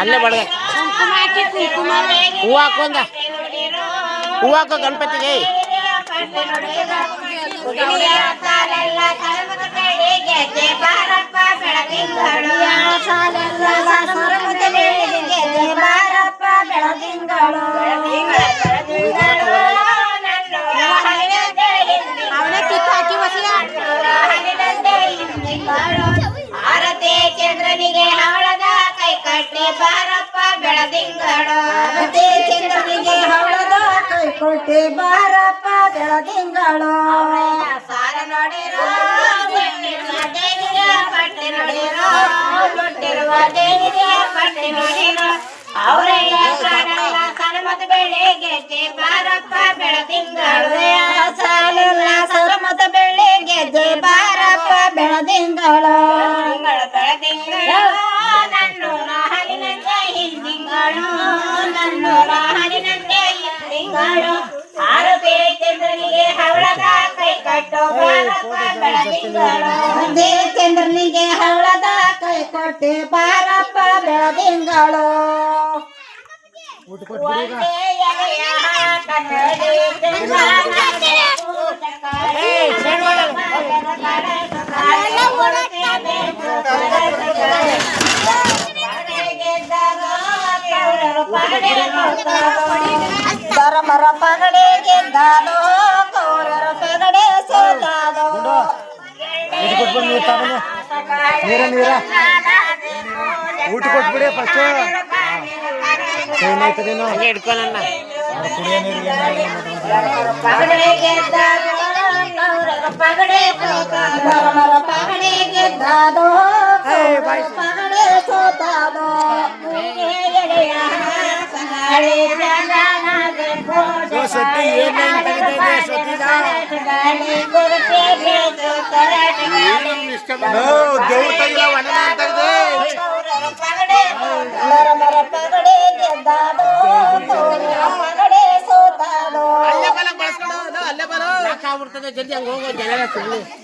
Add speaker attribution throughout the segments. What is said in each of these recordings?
Speaker 1: ಅಲ್ಲೇ ಬಡಗ ಹೂವು ಹಾಕೊಂದ ಹೂವು ಹಾಕೋ ಗಣಪತಿಗೆ.
Speaker 2: ಅವನೇ
Speaker 3: ಕಟ್ಟಿ ಬಾರಪ್ಪ ಬೆಳದಿಂಗಳು ಆರತಿ ಚಂದ್ರನಿಗೆ ಹವಳದ ಕೈ ಕೊಟ್ಟಿ ಬಾರಪ್ಪ ಬೆಳದಿಂಗಳು ಸಾರ ನೋಡಿರೋ ಬಿಟ್ಟಿರುವ ದೇವಿಯ ಪಟ್ಟಿ ನೋಡಿರೋ ಬಿಟ್ಟಿರುವ ದೇವಿಯ ಪಟ್ಟಿ ನೋಡಿರೋ ಅವರೇ ಕಾಣಲ್ಲ ಸನಮತ ಬೆಳೆಗೆ ಬಾರಪ್ಪ ಬೆಳದಿಂಗಳು ಸಾಲಲ್ಲ ಸರಮತ ಬೆಳೆಗೆ ಬಾರಪ್ಪ ಬೆಳದಿಂಗಳು ಬೆಳದಿಂಗಳು ಹಿಂದಿಂಗಳು ನನ್ನೂರ ಹರಿನಂದ ಹಿಂದಿಂಗಳು ಆರತಿ ಚಂದ್ರನಿಗೆ ಹವಳದ ಕೈ ಕಟ್ಟೋ ಬಾರಪ್ಪ ಬೆಳದಿಂಗಳು ಅದೇ ಚಂದ್ರನಿಗೆ ಹವಳದ ಕೈ ಕೊಟ್ಟೆ ಬಾರಪ್ಪ ಬೆಳದಿಂಗಳು ಒಂದೇ ಎಲೆಯ ಕನ್ನಡಿ ಚಂದ್ರನಾಡೆ ಧರ್ಮರ ಪಗಡೆ ಗೆದ್ದಾನೋ ಕೌರರ ಪಗಡೆ ಸೋತಾನೋ
Speaker 4: ನೀರ ನೀರ ಊಟ ಕೊಟ್ಬಿಡಿ ಫಸ್ಟ್ ಏನಾಯ್ತದೇನೋ
Speaker 1: ಹಂಗೆ ಹಿಡ್ಕೊಳಣ್ಣ
Speaker 4: ಕುಡಿಯೋ ನೀರಿಗೆ
Speaker 3: ಪಗಡೆ ಗೆದ್ದಾನೋ ಕೌರರ ಪಗಡೆ ಸೋತಾನೋ ಧರ್ಮರ ಪಗಡೆ ಗೆದ್ದಾನೋ ಕೌರರ ಪಗಡೆ ಸೋತಾನೋ ಎಳೆಯ ಸಂಗಾಳಿ ಚಂದನಗೆ ಕೋಟೆ
Speaker 1: ಹಂಗ ಹೋಗೋ ತೆಗ್ದಿದೆ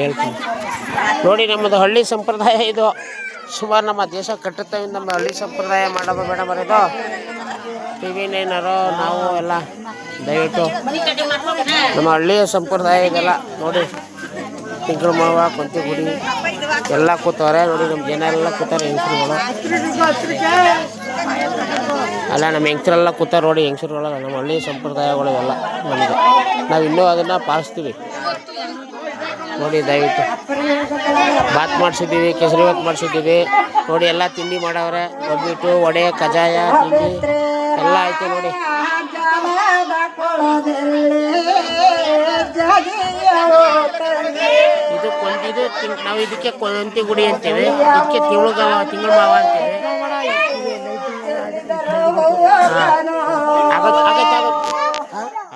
Speaker 1: ಹೇಳ್ತೀನಿ. ನೋಡಿ, ನಮ್ಮದು ಹಳ್ಳಿ ಸಂಪ್ರದಾಯ ಇದು. ಸುಮಾರು ನಮ್ಮ ದೇಶ ಕಟ್ಟುತ್ತವೆ, ನಮ್ಮ ಹಳ್ಳಿ ಸಂಪ್ರದಾಯ ಬೇಡ ಬರೋದು ಟಿ ವಿ ನೈನರು ನಾವು ಎಲ್ಲ ದಯವಿಟ್ಟು ನಮ್ಮ ಹಳ್ಳಿಯ ಸಂಪ್ರದಾಯ ಇದೆಲ್ಲ ನೋಡಿ. ತಿಂಗಳು ಮಾವ, ಕೊಂತಿ ಗುಡಿ, ಎಲ್ಲ ಕೂತವ್ರೆ ನೋಡಿ, ನಮ್ಮ ಜನ ಎಲ್ಲ ಕೂತಾರೆ, ಹೆಂಗಸರುಗಳು. ಅಲ್ಲ, ನಮ್ಮ ಹೆಂಗಸರೆಲ್ಲ ಕೂತಾರೆ ನೋಡಿ ಹೆಂಗಸರುಗಳಲ್ಲ ನಮ್ಮ ಹಳ್ಳಿ ಸಂಪ್ರದಾಯಗಳು ಎಲ್ಲ ನಮಗೆ. ನಾವು ಇನ್ನೂ ಅದನ್ನು ಪಾಲಿಸ್ತೀವಿ. ನೋಡಿ, ದಯವಿಟ್ಟು. ಬಾತ್ ಮಾಡಿಸಿದ್ದೀವಿ, ಕೇಸರಿ ಬಾತ್ ಮಾಡಿಸಿದ್ದೀವಿ. ನೋಡಿ, ಎಲ್ಲ ತಿಂಡಿ ಮಾಡವ್ರೆ. ಒಬ್ಬಿಟ್ಟು ವಡೆ ಕಜಾಯ ತಿಂಡಿ. ಎಲ್ಲ ಐತೆ ನೋಡಿ. ಇದು ಕೊಂದಿದು ನಾವು ಇದಕ್ಕೆ ಕೊಂತಿ ಗುಡಿ ಅಂತೇವೆ. ಇದಕ್ಕೆ ತಿಂಗಳು ತಿಂಗಳು ಮಾವ ಅಂತೀವಿ.